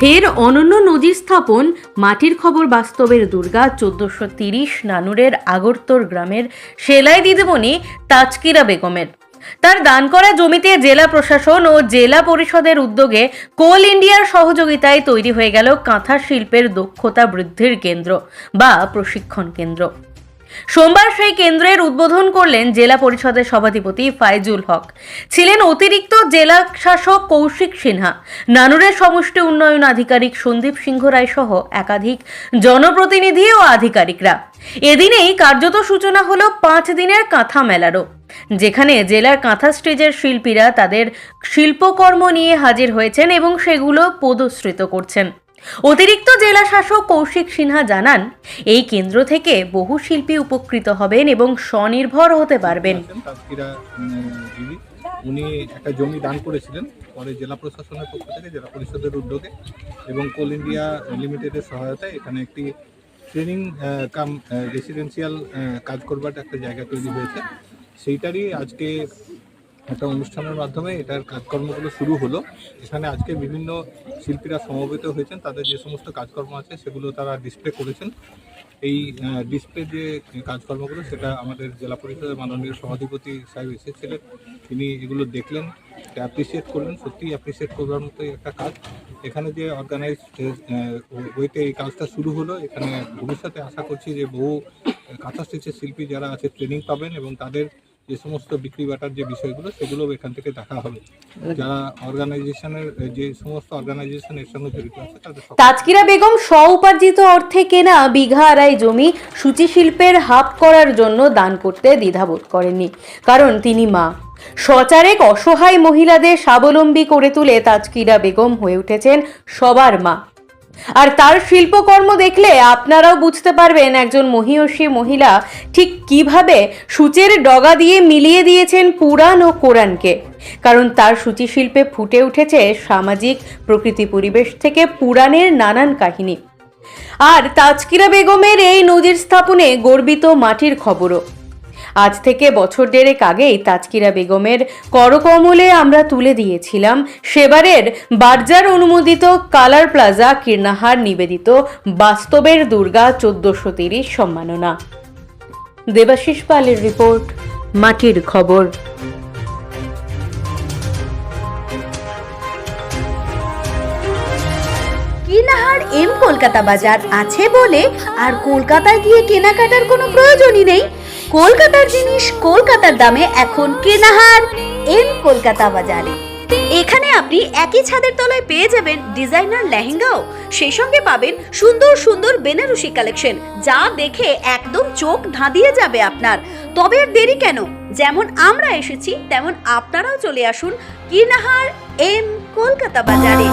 ফের অনন্য নদী স্থাপন, মাটির খবর বাস্তবের দুর্গা, চোদ্দশো তিরিশ নানুরের আগরতর গ্রামের সেলাই দিদিমণি তাজকিরা বেগমের। তার দান করা জমিতে জেলা প্রশাসন ও জেলা পরিষদের উদ্যোগে কোল ইন্ডিয়ার সহযোগিতায় তৈরি হয়ে গেল কাঁথা শিল্পের দক্ষতা বৃদ্ধির কেন্দ্র বা প্রশিক্ষণ কেন্দ্র। সোমবার সেই কেন্দ্রের উদ্বোধন করলেন জেলা পরিষদের সভাধিপতি ফাইজুল হক। ছিলেন অতিরিক্ত জেলা শাসক কৌশিক সিনহা। নানুরের সমষ্টি উন্নয়ন আধিকারিক সন্দীপ সিংহ রায় সহ একাধিক জনপ্রতিনিধি ও আধিকারিকরা। এদিনেই কার্যত সূচনা হলো পাঁচ দিনের কাঁথা মেলারও। যেখানে জেলার কাঁথা স্টেজের শিল্পীরা তাদের শিল্পকর্ম নিয়ে হাজির হয়েছেন এবং সেগুলো প্রদর্শিত করছেন। অতিরিক্ত জেলা শাসক কৌশিক সিনহা জানান, এই কেন্দ্র থেকে বহু শিল্পী উপকৃত হবেন এবং স্বনির্ভর হতে পারবেন। উনি একটা জমি দান করেছিলেন পরে জেলা প্রশাসনের পক্ষ থেকে, জেলা পরিষদের উদ্যোগে এবং কোল ইন্ডিয়া লিমিটেডের সহায়তায় এখানে একটি ট্রেনিং কাম রেসিডেন্সিয়াল কাজ করবার একটা জায়গা তৈরি হয়েছে। সেইটারই আজকে একটা অনুষ্ঠানের মাধ্যমে এটার কাজকর্মগুলো শুরু হলো। এখানে আজকে বিভিন্ন শিল্পীরা সমবেত হয়েছেন, তাদের যে সমস্ত কাজকর্ম আছে সেগুলো তারা ডিসপ্লে করেছেন। এই ডিসপ্লে যে কাজকর্মগুলো, সেটা আমাদের জেলা পরিষদের মাননীয় সভাধিপতি সাহেব এসেছিলেন। তিনি এগুলো দেখলেন অ্যাপ্রিসিয়েট করলেন সত্যি অ্যাপ্রিসিয়েট করবার মতোই একটা কাজ। এখানে যে অর্গানাইজ ওয়েতে এই কাজটা শুরু হলো, এখানে ভবিষ্যতে আশা করছি যে বহু কাঁথা স্টিচের শিল্পী যারা আছে ট্রেনিং পাবেন এবং তাদের যে সমস্ত বিক্রি বাটার যে বিষয়গুলো সেগুলো এখান থেকে দেখা হবে। যারা অর্গানাইজেশনের যে সমস্ত অর্গানাইজেশন এর সঙ্গে জড়িত আছে তাদের তাজকিরা বেগম স্ব উপার্জিত অর্থে কেনা বিঘা আড়াই জমি সূচি শিল্পের হাব করার জন্য দান করতে দ্বিধাবোধ করেননি। কারণ তিনি মা। সচারেক অসহায় মহিলাদের স্বাবলম্বী করে তুলে তাজকিরা বেগম হয়ে উঠেছেন সবার মা। আর তার শিল্পকর্ম দেখলে আপনারাও বুঝতে পারবেন একজন মহিয়সী মহিলা ঠিক কীভাবে সূচের ডগা দিয়ে মিলিয়ে দিয়েছেন পুরাণ ও কোরআনকে। কারণ তার সূচি শিল্পে ফুটে উঠেছে সামাজিক প্রকৃতি পরিবেশ থেকে পুরাণের নানান কাহিনী। আর তাজকিরা বেগমের এই নজির স্থাপনে গর্বিত মাটির খবরও। আজ থেকে বছর দেড়েক আগেই তাজকিরা বেগমের করকমলে আমরা তুলে দিয়েছিলাম সেবারের বার্জার অনুমোদিত কালার প্লাজা কীর্ণাহার নিবেদিত বাস্তবের দুর্গা চোদ্দশো তিরিশ সম্মাননা। দেবাশিস পালের রিপোর্ট, মাটির খবর। কিনাহার এম কলকাতা বাজার আছে বলে আর কলকাতায় গিয়ে কেনাকাটার কোনো প্রয়োজনই নেই। কলকাতার জিনিস কলকাতার দামে এখন কেনাহার এম কলকাতা বাজারে। এখানে আপনি একই ছাদের তলায় পেয়ে যাবেন ডিজাইনার লেহেঙ্গাও। সেই সঙ্গে পাবেন সুন্দর সুন্দর বেনারসি কালেকশন, যা দেখে একদম চোখ ধাঁধিয়ে যাবে আপনার। তবে আর দেরি কেন? যেমন আমরা এসেছি, তেমন আপনারাও চলে আসুন কিনাহার এম কলকাতা বাজারে।